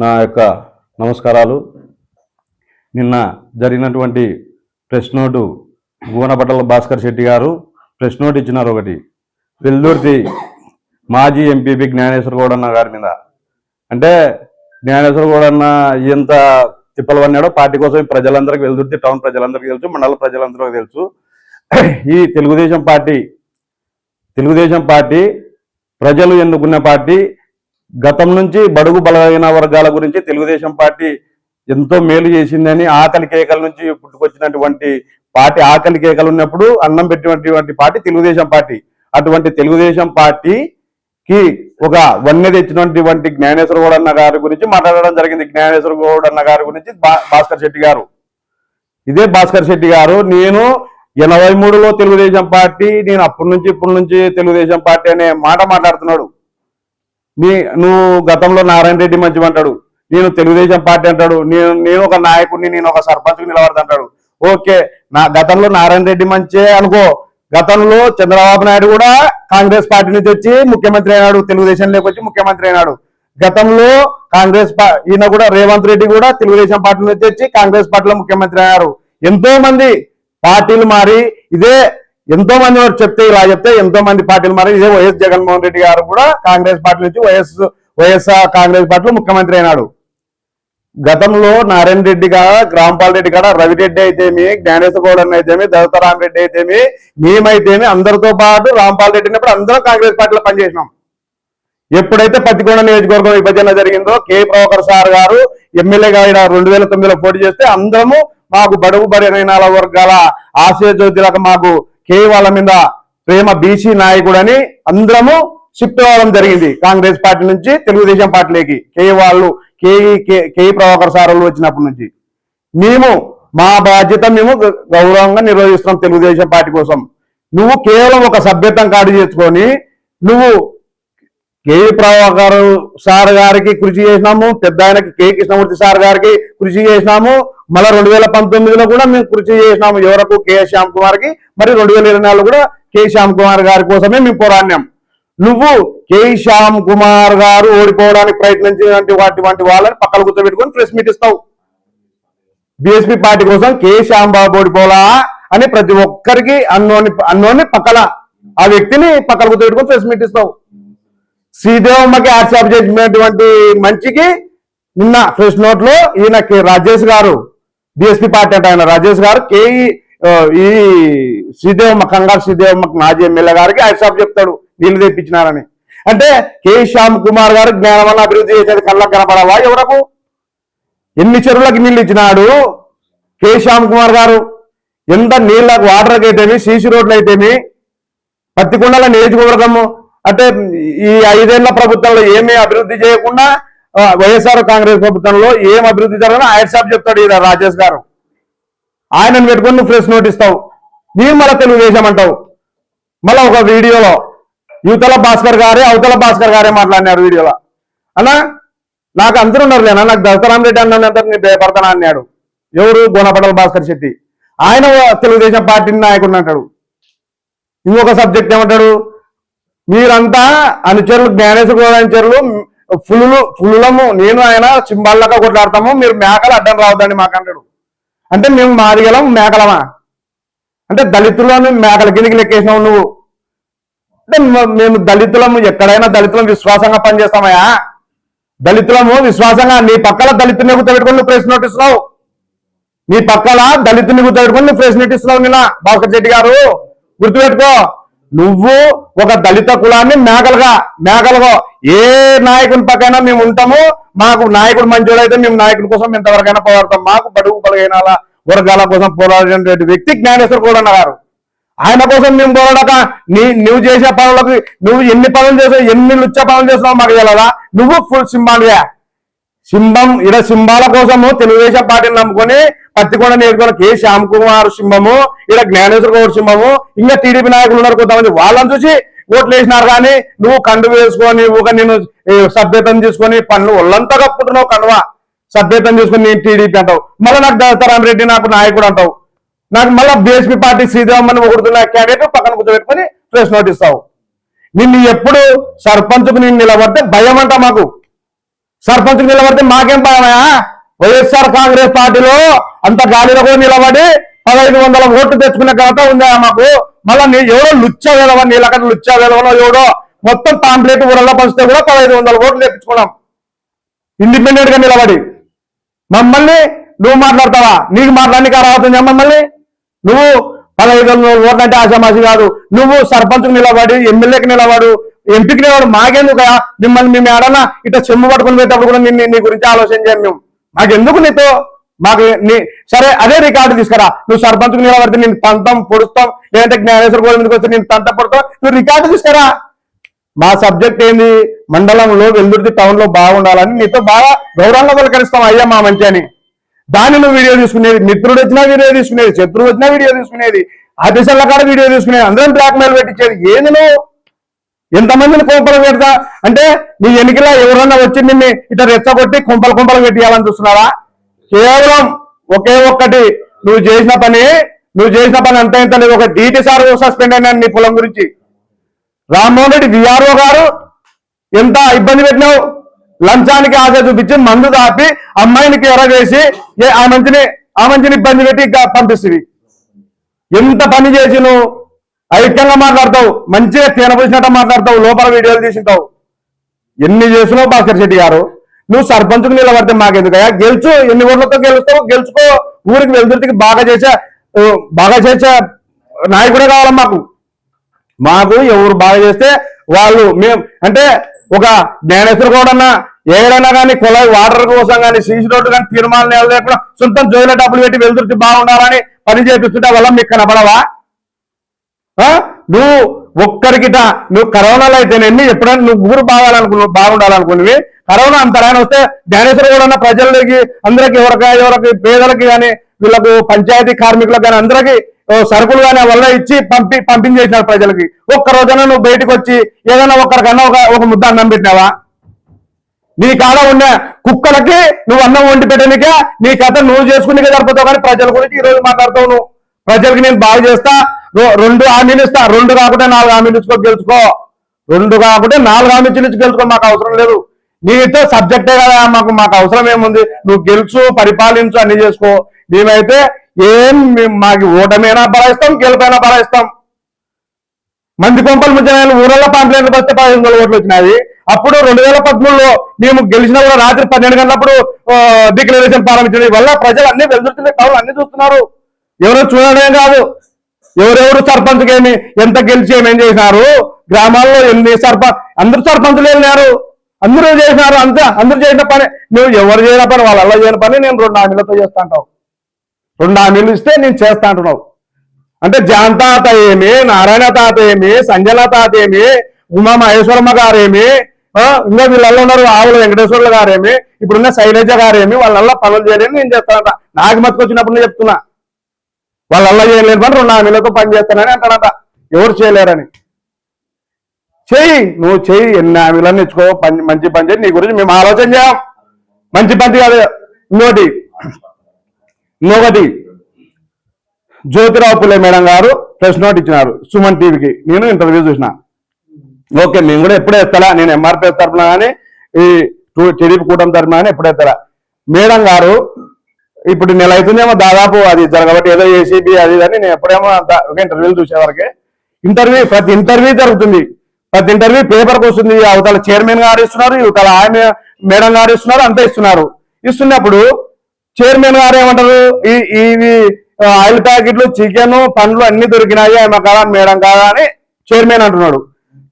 నా యొక్క నమస్కారాలు. నిన్న జరిగినటువంటి ప్రెస్ నోటు గూనపట్టల భాస్కర్ శెట్టి గారు ప్రెస్ నోట్ ఇచ్చినారు ఒకటి. వెల్దుర్తి మాజీ ఎంపీపీ జ్ఞానేశ్వర గౌడన్న గారి మీద. అంటే జ్ఞానేశ్వర గౌడన్న ఎంత తిప్పలు పన్నాడో పార్టీ కోసం ప్రజలందరికీ వెల్దుర్తి టౌన్ ప్రజలందరికీ తెలుసు మండల ప్రజలందరికీ తెలుసు. ఈ తెలుగుదేశం పార్టీ తెలుగుదేశం పార్టీ ప్రజలు ఎన్నుకున్న పార్టీ గతం నుంచి బడుగు బలహీన వర్గాల గురించి తెలుగుదేశం పార్టీ ఎంతో మేలు చేసిందని ఆకలి కేకల నుంచి పుట్టుకొచ్చినటువంటి పార్టీ ఆకలి కేకలు ఉన్నప్పుడు అన్నం పెట్టినటువంటి పార్టీ తెలుగుదేశం పార్టీ. అటువంటి తెలుగుదేశం పార్టీకి ఒక వన్నె తెచ్చినటువంటి జ్ఞానేశ్వర గౌడ్ అన్న గారి గురించి మాట్లాడడం జరిగింది. జ్ఞానేశ్వర గౌడ్ అన్న గారి గురించి భా- భాస్కర్ శెట్టి గారు. ఇదే భాస్కర్ శెట్టి గారు నేను ఎనభై మూడులో తెలుగుదేశం పార్టీ నేను అప్పటి నుంచి ఇప్పటి నుంచి తెలుగుదేశం పార్టీ అనే మాట మాట్లాడుతున్నాడు. నీ నువ్వు గతంలో నారాయణ రెడ్డి మంచి అంటాడు నేను తెలుగుదేశం పార్టీ అంటాడు నేను నేను ఒక నాయకుడిని నేను ఒక సర్పంచ్ నిలబడతాడు ఓకే నా గతంలో నారాయణ రెడ్డి మంచే అనుకో గతంలో చంద్రబాబు నాయుడు కూడా కాంగ్రెస్ పార్టీ నుంచి వచ్చి ముఖ్యమంత్రి అయినాడు తెలుగుదేశంలోకి వచ్చి ముఖ్యమంత్రి అయినాడు. గతంలో కాంగ్రెస్ ఈయన కూడా రేవంత్ రెడ్డి కూడా తెలుగుదేశం పార్టీ నుంచి వచ్చి కాంగ్రెస్ పార్టీలో ముఖ్యమంత్రి అయ్యారు. ఎంతో మంది పార్టీలు మారి ఇదే ఎంతో మంది వారు చెప్తే ఇలా చెప్తే ఎంతో మంది పార్టీలు మరి ఇదే వైఎస్ జగన్మోహన్ రెడ్డి గారు కూడా కాంగ్రెస్ పార్టీ నుంచి వైఎస్ వైఎస్ఆర్ కాంగ్రెస్ పార్టీలో ముఖ్యమంత్రి అయినాడు. గతంలో నారాయణ రెడ్డి కాడ రాంపాల్ రెడ్డి కాడ రవిరెడ్డి అయితేమి జ్ఞానేశ్వర గౌడ్ అన్న అయితేమి దళితరామ్ రెడ్డి అయితేమి మేమైతేమి అందరితో పాటు రాంపాల్ రెడ్డి అందరం కాంగ్రెస్ పార్టీలో పనిచేసినాం. ఎప్పుడైతే పత్తికొండ నియోజకవర్గం విభజన జరిగిందో కె ప్రభాకర్ సార్ గారు ఎమ్మెల్యేగా ఆయన రెండు వేల తొమ్మిదిలో పోటీ చేస్తే అందరము మాకు బడుగు బలహీన వర్గాల ఆశయ జ్యోతిలకు మాకు కేవలం మీద ప్రేమ బీసీ నాయకుడు అని అందరము షిఫ్ట్ అవ్వడం జరిగింది. కాంగ్రెస్ పార్టీ నుంచి తెలుగుదేశం పార్టీలోకి. కే వాళ్ళు కే కే ప్రభాకర్ సార్ వచ్చినప్పటి నుంచి. మేము మా బాధ్యత మేము గౌరవంగా నిర్వహిస్తున్నాం తెలుగుదేశం పార్టీ కోసం. నువ్వు కేవలం ఒక సభ్యత్వం కార్డు చేసుకొని నువ్వు కే ప్రభాకర్ సార్ గారికి కృషి చేసినాము పెద్ద ఆయనకి కే కృష్ణమూర్తి సార్ గారికి కృషి చేసినాము. మళ్ళీ రెండు వేల పంతొమ్మిదిలో కూడా మేము కృషి చేసినాము ఎవరకు? కే శ్యామ్ కుమార్కి మరి రెండు వేల ఇరవై నాలుగు కూడా కే శ్యామ్ కుమార్ గారి కోసమే మేము పోరాడినాం. నువ్వు కే శ్యామ్ కుమార్ గారు ఓడిపోవడానికి ప్రయత్నించినటువంటి వాటి వంటి వాళ్ళని పక్కన కూర్చోబెట్టుకొని ప్రెస్ మీట్ ఇస్తావు. బీఎస్పీ పార్టీ కోసం కే శ్యాంబాబు ఓడిపోలా అని ప్రతి ఒక్కరికి అన్నోని అన్నోని పక్కల ఆ వ్యక్తిని పక్కన కూర్చోబెట్టుకొని ప్రెస్ మీట్ ఇస్తావు. శ్రీదేవమ్మకి ఆక్షేప చేసినటువంటి మంచికి నిన్న ఫ్రెష్ నోట్లో ఈయన రాజేష్ గారు బిఎస్పీ పార్టీ అంటే ఆయన రాజేష్ గారు కే ఈ శ్రీదేవమ్మ కంగారు శ్రీదేవమ్మకి మాజీ ఎమ్మెల్యే గారికి ఆక్షేప చెప్తాడు నీళ్ళు తెప్పించినారని. అంటే కే శ్యామ్ కుమార్ గారు జ్ఞానవన్న అభివృద్ధి చేసేది కళ్ళకు కనపడవా ఎవరకు? ఎన్ని చెరువులకు నీళ్ళు ఇచ్చినాడు కే శ్యామ్ కుమార్ గారు? ఎంత నీళ్ళకు వాటర్కి అయితేమి సీసీ రోడ్లు అయితేమి? పత్తికొండల నియోజకవర్గము అంటే ఈ ఐదేళ్ళ ప్రభుత్వంలో ఏమీ అభివృద్ధి చేయకుండా వైఎస్ఆర్ కాంగ్రెస్ ప్రభుత్వంలో ఏం అభివృద్ధి జరగదు ఆయన సాబ్ చెప్తాడు ఈయన రాజేష్ గారు. ఆయనను పెట్టుకొని నువ్వు ప్రెస్ నోట్ ఇస్తావు. నేను మళ్ళీ తెలుగుదేశం అంటావు. మళ్ళీ ఒక వీడియోలో యువతల భాస్కర్ గారే అవతల భాస్కర్ గారే మాట్లాడినాడు వీడియోలో. అన్నా నాకు అందరూ ఉన్నారు లేనా? నాకు దసరాం రెడ్డి అన్నంత నేను భయపడతానా అన్నాడు. ఎవరు? గోనపడల భాస్కర్ శెట్టి. ఆయన తెలుగుదేశం పార్టీ నాయకుడు అంటాడు. ఇంకొక సబ్జెక్ట్ ఏమంటాడు? మీరంతా అనుచరులు జ్ఞానేశ్వర గౌడ అనుచరులు ఫుల్లు ఫుల్లము. నేను ఆయన సింబాల్లాగా కొట్లాడతాము. మీరు మేకలు అడ్డం రావద్దండి మాకు అంటాడు. అంటే మేము మాదిగలం మేకలమా? అంటే దళితులను మేకల కిందకి లెక్కేసినావు నువ్వు. అంటే మేము దళితులము ఎక్కడైనా దళితులం విశ్వాసంగా పనిచేస్తామయ్యా దళితులము విశ్వాసంగా నీ పక్కల దళితుని కూర్చోబెట్టుకొని నువ్వు ప్రెస్ నోట్ నీ పక్కల దళితుని కూర్చోబెట్టుకొని నువ్వు ప్రెస్ నోట్ నిన్న భాస్కర్ శెట్టి గారు. గుర్తుపెట్టుకో నువ్వు ఒక దళిత కులాన్ని మేకలుగా మేకలుగా. ఏ నాయకుని పక్కన మేము ఉంటాము మాకు నాయకుడు మంచోడు అయితే మేము నాయకుడి కోసం ఎంతవరకైనా పోరాడతాం. మాకు బడుగు బలహీన వర్గాల కోసం పోరాడినటువంటి వ్యక్తి జ్ఞానేశ్వర్ కూడా గారు. ఆయన కోసం మేము పోరాడక నీ నువ్వు చేసే పనులకు నువ్వు ఎన్ని పనులు చేసావు ఎన్ని లుచ్చ పనులు చేసినావు మాకు తెలియదా నువ్వు ఫుల్ సింబాలియా. సింహం ఇడ సింహాల కోసము తెలుగుదేశం పార్టీని నమ్ముకొని పత్తికొండ నియోజకవర్గం కె. శ్యామ్ కుమార్ సింహము ఇక్కడ జ్ఞానేశ్వర గౌడ్ సింహము ఇంకా టీడీపీ నాయకులు ఉన్నారు కొంతమంది. వాళ్ళని చూసి ఓట్లు వేసినారు కానీ నువ్వు కండు వేసుకొని ఒక నేను ఏ, సభ్యతం తీసుకొని పనులు ఒళ్ళంతా కప్పుకుంటున్నావు కండువా. సభ్యతం తీసుకొని నేను టీడీపీ అంటావు. మళ్ళీ నాకు దళితరాం రెడ్డి నాకు నాయకుడు అంటావు. నాకు మళ్ళీ బీఎస్పీ పార్టీ శ్రీదేవమ్మని ఒకడుతున్న క్యాండిడేట్ పక్కన కూర్చోబెట్టుకొని ప్రెస్ నోట్ ఇస్తావు. నిన్ను ఎప్పుడు సర్పంచ్కు నేను నిలబడితే భయం అంట మాకు. సర్పంచ్ నిలబడితే మాకేం భయమా వైఎస్ఆర్ కాంగ్రెస్ పార్టీలో అంత గాలిలో కూడా నిలబడి పదహైదు వందల ఓట్లు తెచ్చుకునే ఘనత ఉందా మాకు? మళ్ళీ ఎవడో లుచ్చా వెలవ నీళ్ళకట్ట లుచ్చ వేలవలో ఎవడో? మొత్తం పాంప్లెట్ ఊరల్లో పంచితే కూడా పదహైదు వందల ఓట్లు తెప్పించుకున్నాం. ఇండిపెండెంట్గా నిలబడి. మమ్మల్ని నువ్వు మాట్లాడతావా? నీకు మాట్లాడడానికి అర్హత మమ్మల్ని? నువ్వు పదహైదు వందల ఓట్లు అంటే కాదు. నువ్వు సర్పంచ్కి నిలబడి ఎమ్మెల్యేకి నిలబడు ఎంపిక లేవాడు మాకెందుకు మిమ్మల్ని మేము ఏడన్నా ఇట్లా చెమ్ము పట్టుకుని పోయేటప్పుడు కూడా నిన్ను నీ గురించి ఆలోచన చేయం మేము. మాకెందుకు నీతో? మాకు నీ సరే అదే రికార్డు తీసుకురా. నువ్వు సర్పంచ్ నిలబడితే నేను తంతం పొడుస్తాం. లేదంటే జ్ఞానేశ్వర గోడ మీదకి వస్తే నేను తంత పడతావు నువ్వు రికార్డు తీసుకురా. మా సబ్జెక్ట్ ఏంది? మండలంలో వెల్దుర్తి టౌన్లో బాగుండాలని నీతో బాగా గౌరవంగా పలకరిస్తాం అయ్యా మా మంచి అని. దాన్ని నువ్వు వీడియో తీసుకునేది. మిత్రుడు వచ్చినా వీడియో తీసుకునేది. శత్రువు వచ్చినా వీడియో తీసుకునేది. ఆఫీసర్ల కాడ వీడియో తీసుకునేది. అందరం బ్లాక్ మెయిల్ పెట్టించేది. ఏంది నువ్వు? ఎంతమందిని కుంపలు పెడతా? అంటే నీ ఎన్నికల ఎవరన్నా వచ్చి నిన్ను ఇట్లా రెచ్చగొట్టి కుంపలు కుంపలు పెట్టియాలని చూస్తున్నారా కేవలం ఒకే ఒక్కటి నువ్వు చేసిన పని నువ్వు చేసిన పని అంత ఇంత లేదు. ఒక డీటీ సార్ సస్పెండ్ అయినాను నీ పొలం గురించి. రామ్మోహన్ రెడ్డి విఆర్ఓ గారు ఎంత ఇబ్బంది పెట్టినావు? లంచానికి ఆశ చూపించి మందు దాపి అమ్మాయినికి ఎరవేసి ఏ ఆ మంచిని ఆ మంచిని ఇబ్బంది పెట్టి ఇంకా పంపిస్తుంది. ఎంత పని చేసి నువ్వు ఐక్యంగా మాట్లాడతావు మంచిగా తినబోసినట్టు మాట్లాడతావు లోపల వీడియోలు తీసింటావు. ఎన్ని చేసినావు భాస్కర్ శెట్టి గారు? నువ్వు సర్పంచ్కు నిలబడితే మాకెందుకయ్యా? గెలుచు ఎన్ని ఓట్లతో గెలుస్తావు గెలుచుకో. ఊరికి వెలుతురికి బాగా చేసే బాగా చేసే నాయకుడే కావాలి మాకు. మాకు ఎవరు బాగా చేస్తే వాళ్ళు మేము అంటే ఒక జ్ఞానేశ్వర కూడా ఏడైనా కానీ కుళాయి వాటర్ కోసం కానీ సీసీ రోడ్డు కానీ తీర్మానం లేకుండా సొంతం జోయిల డబ్బులు పెట్టి వెళ్తుర్తి బాగుండాలని పని చేపిస్తుంటే వల్ల మీకు కనబడవా నువ్వు ఒక్కరికిట నువ్వు కరోనాలో అయితేనేమి ఎప్పుడైనా నువ్వు ఊరు బాగాలనుకున్నావు బాగుండాలనుకున్నవి? కరోనా అంతరాయన వస్తే జ్ఞానేశ్వరం కూడా ప్రజలకి అందరికి ఎవరికి ఎవరికి పేదలకి కానీ వీళ్ళకు పంచాయతీ కార్మికులకు కానీ అందరికి సరుకులు కానీ వల్ల ఇచ్చి పంపి పంపించేసినారు ప్రజలకి. ఒక్క రోజున నువ్వు బయటకు వచ్చి ఏదైనా ఒక్కరికన్నా ఒక ఒక ముద్ద అన్నం పెట్టినావా? నీ కాడ ఉన్న కుక్కలకి నువ్వు అన్నం వండి పెట్టడానికి నీ కథ నువ్వు చేసుకునే సరిపోతావు కానీ ప్రజల గురించి ఈ రోజు మాట్లాడుతావు నువ్వు. ప్రజలకి నేను బాగు చేస్తా రెండు హామీలు ఇస్తా. రెండు కాకుండా నాలుగు హామీలు ఇచ్చుకో గెలుచుకో. రెండు కాకుండా నాలుగు హామీలు ఇచ్చి గెలుచుకో మాకు అవసరం లేదు. నీతో సబ్జెక్టే కదా మాకు మాకు అవసరం ఏముంది? నువ్వు గెలుచు పరిపాలించు అన్ని చేసుకో. మేమైతే ఏం మేము- మాకు ఓటమైనా బలాయిస్తాం గెలుపైనా బలాయిస్తాం మంది కొంపలు ముంచిన ఊరల్లో పాంప్లెట్లు వస్తే పదిహేను వందల ఓట్లు వచ్చినాయి. అప్పుడు రెండు వేల పదమూడులో మేము గెలిచిన కూడా రాత్రి పన్నెండు గంటలప్పుడు డిక్లరేషన్ ప్రారంభించడం వల్ల ప్రజలు అన్ని వెళ్తున్న కావాలి అన్ని చూస్తున్నారు. ఎవరు చూడడం కాదు. ఎవరెవరు సర్పంచ్కి ఏమి ఎంత గెలిచి ఏమేం చేసినారు? గ్రామాల్లో ఎన్ని సర్పంచ్ అందరు సర్పంచ్లు వెళ్ళినారు. అందరూ చేసినారు. అంతా అందరూ చేసిన పని నువ్వు ఎవరు చేయని పని వాళ్ళ చేయని పని నేను రెండు హామీలతో చేస్తా అంటావు. రెండు హామీలు ఇస్తే నేను చేస్తా అంటున్నావు. అంటే జాన్ తాత ఏమి నారాయణ తాత ఏమి సంజన తాత ఏమి ఉమా మహేశ్వరమ్మ గారేమి ఇంకా వీళ్ళల్లో ఉన్నారు ఆవుల వెంకటేశ్వర్లు గారేమి ఇప్పుడున్న శైలజ గారేమి వాళ్ళల్లో పనులు చేయలేని నేను చేస్తానంట నాకు మతికొచ్చినప్పుడు నేను చెప్తున్నా. వాళ్ళల్లో చేయలేని పని రెండు హామీలతో పని చేస్తానని అంటాడట. ఎవరు చేయలేరని. చెయ్యి నువ్వు చెయ్యి ఎన్ని హామీలను ఇచ్చుకో పని మంచి పని చేయి నీ గురించి మేము ఆలోచన చేయం. మంచి పని కాదు. ఇంకోటి ఇంకొకటి Jyotirao Phule madam garu press note ఇచ్చినారు సుమన్ టీవీకి. నేను ఇంటర్వ్యూ చూసిన. ఓకే నేను కూడా ఎప్పుడే ఇస్తారా నేను ఎంఆర్పీ తరఫున కానీ ఈ టీడీపీ కూటమి తరఫున కానీ ఎప్పుడే ఎత్తలా. మేడం గారు ఇప్పుడు నెల అవుతుందేమో దాదాపు అది జరగబట్టి ఏదో ఏసీబీ అది అని నేను ఎప్పుడేమో అంత ఒక ఇంటర్వ్యూలు చూసేవరకే ఇంటర్వ్యూ ప్రతి ఇంటర్వ్యూ జరుగుతుంది. ప్రతి ఇంటర్వ్యూ పేపర్కి వస్తుంది అవతల చైర్మన్ గారు ఇస్తున్నారు ఇవతల ఆయన మేడం గారు ఇస్తున్నారు అంతా ఇస్తున్నారు. ఇస్తున్నప్పుడు చైర్మన్ గారు ఏమంటారు? ఈ ఇవి ఆయిల్ ప్యాకెట్లు చికెన్ పండ్లు అన్ని దొరికినాయి ఆమె కాదా మేడం కాదా అని చైర్మన్ అంటున్నాడు.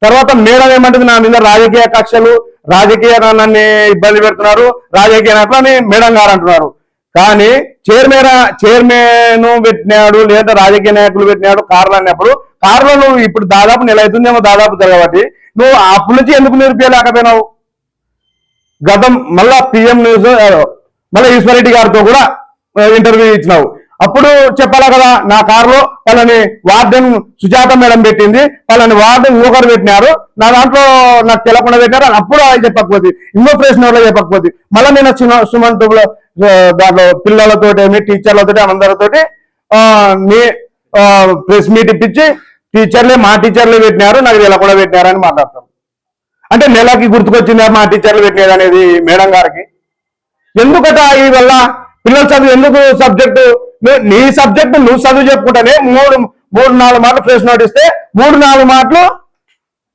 తర్వాత మేడం ఏమంటుంది? నా మీద రాజకీయ కక్షలు రాజకీయ నన్ను ఇబ్బంది పెడుతున్నారు రాజకీయ నాయకులు అని మేడం గారు అంటున్నారు. కానీ చైర్మన్ చైర్మన్ పెట్టినాడు లేదా రాజకీయ నాయకులు పెట్టినాడు కార్లు అన్నప్పుడు కార్లో నువ్వు ఇప్పుడు దాదాపు నెల అవుతుందేమో దాదాపు జరగబట్టి నువ్వు అప్పటి నుంచి ఎందుకు నిరూపించలేకపోయినావు గతం మళ్ళా పిఎం న్యూస్ మళ్ళీ ఈశ్వరెడ్డి గారితో కూడా ఇంటర్వ్యూ ఇచ్చినావు. అప్పుడు చెప్పాలా కదా నా కారులో వాళ్ళని వార్డెన్ సుజాత మేడం పెట్టింది వాళ్ళని వార్డెన్ ఊకరు పెట్టినారు నా దాంట్లో నాకు తెలకుండా పెట్టినారు అని అప్పుడు ఆయన చెప్పకపోతే ఇంకో ప్రశ్న వల్ల చెప్పకపోతే మళ్ళీ నేను చిన్న సుమంత్ దాంట్లో పిల్లలతోటి టీచర్లతోటి అందరితోటి మీ ప్రెస్ మీట్ ఇప్పించి టీచర్లే మా టీచర్లే పెట్టినారు నాకు ఇలా కూడా పెట్టినారని మాట్లాడతారు అంటే నెలకి గుర్తుకొచ్చిందా మా టీచర్లు పెట్టినది అనేది మేడం గారికి? ఎందుకట ఈ వల్ల పిల్లలు చదువు ఎందుకు సబ్జెక్టు? నీ సబ్జెక్టు నువ్వు చదువు చెప్పుకుంటానే మూడు మూడు నాలుగు మాటలు ఫ్రెష్ నోట్ ఇస్తే మూడు నాలుగు మాటలు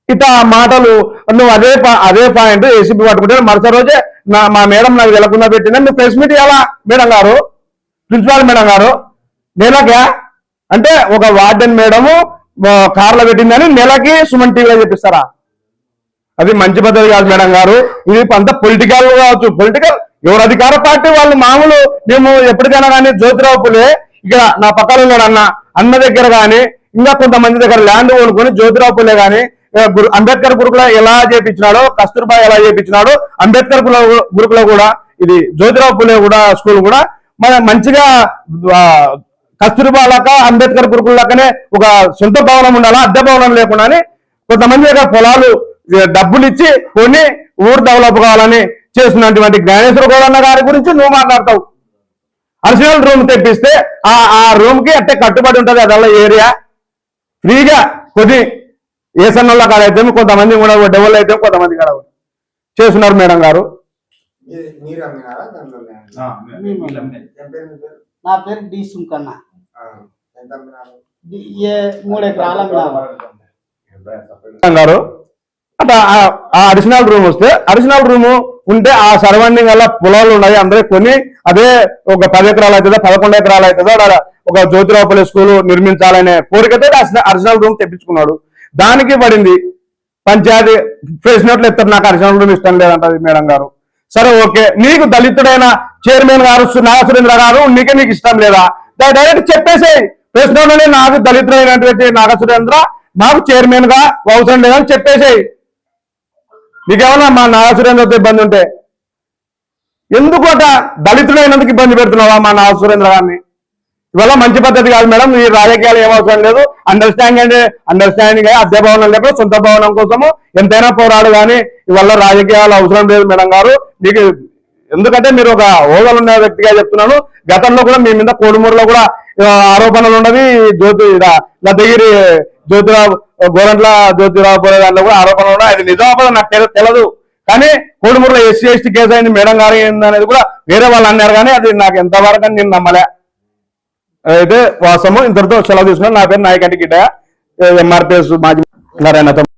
ఇట మాటలు నువ్వు అదే అదే పాయింట్ ఏసీపీ పట్టుకుంటే మరుసటి రోజే నా మా మేడం నాకు వెళ్ళకుండా పెట్టినా నువ్వు ప్రెస్ మీట్ ఇవ్వాలా madam garu? Principal madam garu? నెలకా? అంటే ఒక వార్డెన్ మేడము కార్లో పెట్టిందని నెలకి సుమన్ టీవీలో చెప్పిస్తారా? అది మంచి పద్ధతి కాదు మేడం గారు. ఇది అంత పొలిటికల్ కావచ్చు. పొలిటికల్ ఎవరు అధికార పార్టీ వాళ్ళు మామూలు మేము ఎప్పటికైనా కానీ జ్యోతిరావు పులే ఇక్కడ నా పక్కన ఉన్నాడు అన్న అన్న దగ్గర కానీ ఇంకా కొంతమంది దగ్గర ల్యాండ్ కొనుక్కొని జ్యోతిరావు పులే కానీ అంబేద్కర్ గురుకుల ఎలా చేపించినాడో కస్తూర్బా ఎలా చేపించినాడో అంబేద్కర్ గురుకుల- కూడా ఇది జ్యోతిరావు పులే కూడా స్కూల్ కూడా మన మంచిగా కస్తూర్బా లాక అంబేద్కర్ గురుకుల లాగానే ఒక సొంత భవనం ఉండాలా అద్దె భవనం లేకుండా కొంతమంది యొక్క పొలాలు డబ్బులు ఇచ్చి కొన్ని ఊరు డెవలప్ కావాలని చేస్తున్నటువంటి జ్ఞానేశ్వర గౌడన్న గారి గురించి నువ్వు మాట్లాడతావు. అడిషనల్ రూమ్ తెప్పిస్తే ఆ ఆ రూమ్కి అట్టే కట్టుబడి ఉంటది అదల్లా ఏరియా. ఫ్రీగా కొద్ది ఏ సన్నోళ్ళ కాడ అయితే కొంతమంది కూడా డెవల్ అయితే కొంతమంది కాడ చేస్తున్నారు మేడం గారు. నా పేరు డి సుంకన్న. మూడు ఎకరాల గారు అట్లా ఆ- అడిషనల్ రూమ్ వస్తే అడిషనల్ రూమ్ ఉంటే ఆ సరౌండింగ్ వల్ల పొలాలు ఉన్నాయి అందరూ కొని అదే ఒక పది ఎకరాలు అవుతుందో పదకొండు ఎకరాలు అవుతుందో ఒక జ్యోతిరావుపల్లి స్కూల్ నిర్మించాలనే కోరికతో అడిషనల్ రూమ్ తెప్పించుకున్నాడు. దానికి పడింది. పంచాయతీ ఫ్రెష్ నోట్లు ఎత్తారు. నాకు అడిషనల్ ఇష్టం లేదంటది మేడం గారు. సరే ఓకే. నీకు దళితుడైన చైర్మన్ గారు నాగసురేంద్ర గారు నీకే నీకు ఇష్టం లేదా? డైరెక్ట్ చెప్పేసేయి. ప్రెస్ నోట్లోనే నాకు దళితుడైనటువంటి నాగసురేంద్ర నాకు చైర్మన్గా అవసరం లేదని చెప్పేసేయ్. నీకేమన్నా మా నాగసురేంద్రతో ఇబ్బంది ఉంటే? ఎందుకోట దళితుడైనందుకు ఇబ్బంది పెడుతున్నావా మా నాగసురేంద్ర గారిని? ఇవాళ మంచి పద్ధతి కాదు మేడం ఈ రాజకీయాలు ఏమవసరం లేదు. అండర్స్టాండింగ్ అండర్స్టాండింగ్ అద్దె భవనం లేకపోతే సొంత భవనం కోసము ఎంతైనా పోరాడు కానీ ఇవల్ల రాజకీయాలు అవసరం లేదు మేడం గారు. మీకు ఎందుకంటే మీరు ఒక హోదాలు ఉన్న వ్యక్తిగా చెప్తున్నాను. గతంలో కూడా మీ మీద కోడుమూరులో కూడా ఆరోపణలు ఉన్నది జ్యోతి ఈడ లద్దగిరి జ్యోతిరావు గోరంట్ల జ్యోతిరావు పోలే దాంట్లో కూడా ఆరోపణలు ఉన్నాయి. అది నిజామాబాద్ నాకు తెలియదు కానీ కోడుమూరులో ఎస్సీ ఎస్టీ కేసు అయింది మేడం గారు అనేది కూడా వేరే వాళ్ళు అన్నారు కానీ అది నాకు ఎంతవరకు అని నేను నమ్మలే. అయితే వాస్తవము ఇంతటితో సెలవు తీసుకున్నాను నా పేరు నాయకంటి గిడ్డ ఎంఆర్పిఎస్ మాజీ నారాయణతో